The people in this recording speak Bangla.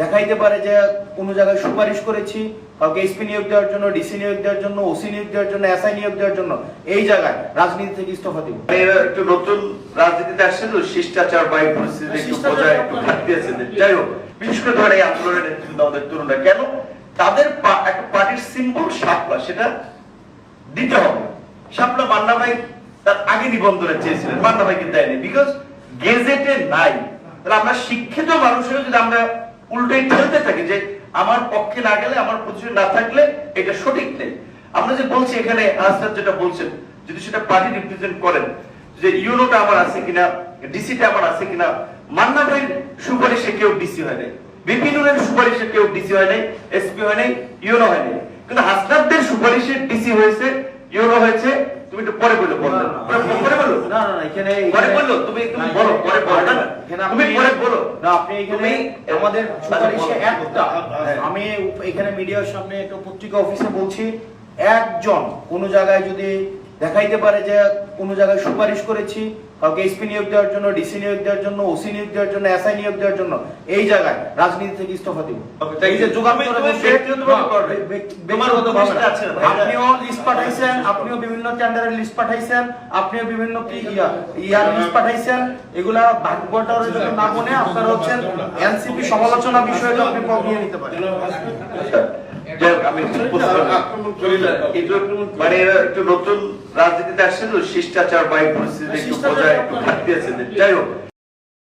দেখাইতে পারে যে কোনো জায়গায় সুপারিশ করেছি কাউকে এসপি নিয়োগ দেওয়ার জন্য ডিসি নিয়োগ দেওয়ার জন্য ওসি নিয়োগ দেওয়ার জন্য এসআই নিয়োগ দেওয়ার জন্য এই জায়গায় রাজনীতি থেকে ইস্তফা দিব। এরা একটু নতুন রাজনীতিতে আসছেন তো শিষ্টাচার বা এই পরিস্থিতি একটু বোঝায় একটু ঘাটতি আছে। যাই হোক বিশেষ করে ধরে এই আন্দোলনের নেতৃত্ব আমাদের তরুণরা। কেন? তাদের একটা পার্টির সিম্বল শাপলা সেটা দিতে হবে। শাপলা মান্না ভাই তার আগে নিবন্ধনে চেয়েছিলেন মান্না ভাইকে দেয়নি। বিকজ গেজেটে নাই। তাহলে আমরা শিক্ষিত মানুষের যদি আমরা উল্টোই ঠেলতে থাকি যে আমার পক্ষে না গেলে আমার পজিশন না থাকলে এটা সঠিক নেই। আমরা যে বলছি এখানে আজকাল যেটা বলছেন যদি সেটা পার্টি রিপ্রেজেন্ট করেন যে ইউনোটা আমার আছে কিনা ডিসিটা আমার আছে কিনা মান্না ভাইয়ের সুপারিশে কেউ ডিসি হয় নাই। বিপিনুরের সুপারিশে কেউ ডিসি হয় নাই এসপি হয় নাই ইউনো হয় নাই। কিন্তু হাসনাবদের সুপারিশে ডিসি হয়েছে ইউনো হয়েছে তুমি একটু পরে বলে বলল না না না এখানে পরে এখানে- তুমি তুমি বলো পরে বলো না, না তুমি পরে বলো না আপনি এখানে আমাদের সুপারিশে একটা। আমি এখানে মিডিয়ার সামনে একটা পত্রিকা অফিসে বলছি একজন কোন জায়গায় যদি দেখাইতে পারে যে কোন জায়গায় সুপারিশ করেছি কাউকে এসপি নিয়োগ দেওয়ার জন্য ডিসি নিয়োগ দেওয়ার জন্য ওসি নিয়োগ দেওয়ার জন্য এসআই নিয়োগ দেওয়ার জন্য এই জায়গায় রাজনীতি থেকে ইস্তফা দিব। এই যে। আপনিও লিস্ট পাঠাইছেন আপনিও বিভিন্ন টেন্ডারের লিস্ট পাঠাইছেন আপনিও বিভিন্ন ইয়া ইয়ার লিস্ট পাঠাইছেন এগুলা ভাগ্যটার জন্য না মনে আপনারা হচ্ছেন এনসিপি সমালোচনা বিষয়টা আপনি নিয়ে নিতে পারেন। আমি মানে এরা একটু নতুন রাজনীতিতে আসছেন শিষ্টাচার বা পরিস্থিতি একটু বোঝায় একটু ঘাটতি আছে। যাই হোক